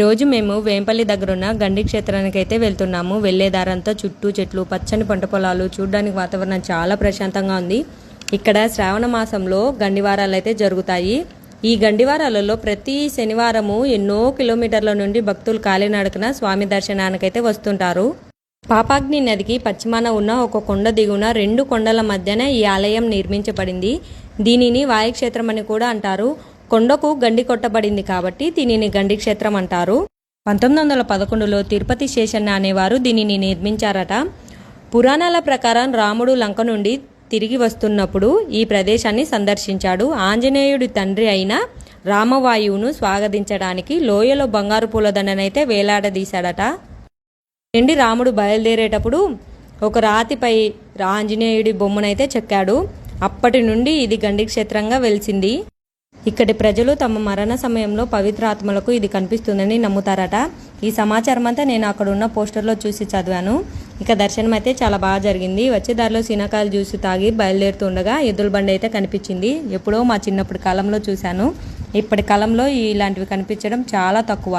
రోజు మేము వేంపల్లి దగ్గరున్న గండి క్షేత్రానికి అయితే వెళ్తున్నాము. వెళ్ళే దారంతా చుట్టూ చెట్లు పచ్చని పంట పొలాలు చూడడానికి వాతావరణం చాలా ప్రశాంతంగా ఉంది. ఇక్కడ శ్రావణ మాసంలో గండివారాలు అయితే జరుగుతాయి. ఈ గండివారాలలో ప్రతి శనివారము ఎన్నో కిలోమీటర్ల నుండి భక్తులు కాలినడకన స్వామి దర్శనానికైతే వస్తుంటారు. పాపాగ్ని నదికి పశ్చిమాన ఉన్న ఒక కొండ దిగున రెండు కొండల మధ్యన ఈ ఆలయం నిర్మించబడింది. దీనిని వాయుక్షేత్రం అని కూడా అంటారు. కొండకు గండి కొట్టబడింది కాబట్టి దీనిని గండి క్షేత్రం అంటారు. పంతొమ్మిది వందల పదకొండులో తిరుపతి శేషన్న అనేవారు దీనిని నిర్మించారట. పురాణాల ప్రకారం రాముడు లంక నుండి తిరిగి వస్తున్నప్పుడు ఈ ప్రదేశాన్ని సందర్శించాడు. ఆంజనేయుడి తండ్రి అయిన రామవాయువును స్వాగతించడానికి లోయలో బంగారు పూలదండనైతే వేలాడదీశాడట. నుండి రాముడు బయలుదేరేటప్పుడు ఒక రాతిపై ఆంజనేయుడి బొమ్మనైతే చెక్కాడు. అప్పటి నుండి ఇది గండి క్షేత్రంగా వెలిసింది. ఇక్కడి ప్రజలు తమ మరణ సమయంలో పవిత్ర ఆత్మలకు ఇది కనిపిస్తుందని నమ్ముతారట. ఈ సమాచారం అంతా నేను అక్కడ ఉన్న పోస్టర్లో చూసి చదివాను. ఇక దర్శనం అయితే చాలా బాగా జరిగింది. వచ్చే దారిలో సీనకాయలు జ్యూస్ తాగి బయలుదేరుతుండగా ఎద్దుల బండి అయితే కనిపించింది. ఎప్పుడో మా చిన్నప్పటి కాలంలో చూశాను. ఇప్పటి కాలంలో ఇలాంటివి కనిపించడం చాలా తక్కువ.